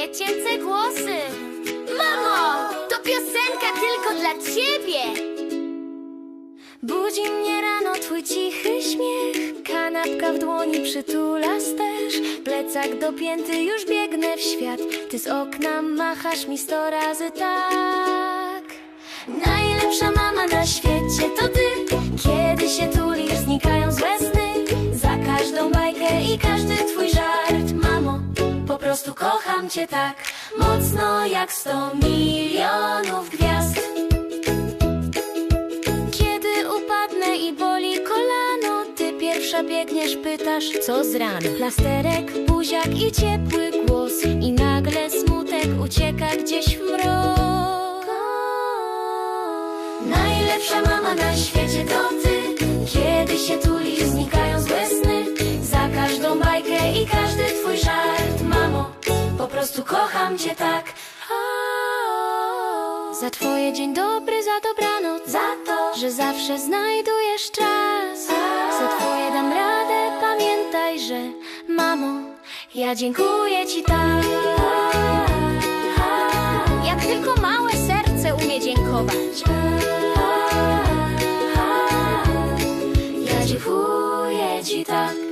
dziecięce głosy. Mamo, to piosenka tylko dla ciebie. Budzi mnie rano twój cichy śmiech. Kanapka w dłoni przytula też Plecak dopięty, już biegnę w świat. Ty z okna machasz mi sto razy tak. Najlepsza mama na świecie to ty. Kiedy się tulisz, znikają złe sny. Za każdą bajkę i każdy twój żart kocham cię tak Mocno jak sto milionów gwiazd kiedy upadnę i boli kolano, ty pierwsza biegniesz, pytasz, co z rano. Plasterek, buziak i ciepły głos, i nagle smutek ucieka gdzieś w mrok. Najlepsza mama na świecie to ty, prostu kocham cię tak. Za twoje dzień dobry, za dobranoc. Za to, że zawsze znajdujesz czas. Za twoje dam radę, pamiętaj, że mamo Ja dziękuję ci tak. Jak tylko małe serce umie dziękować. Ja dziękuję ci tak.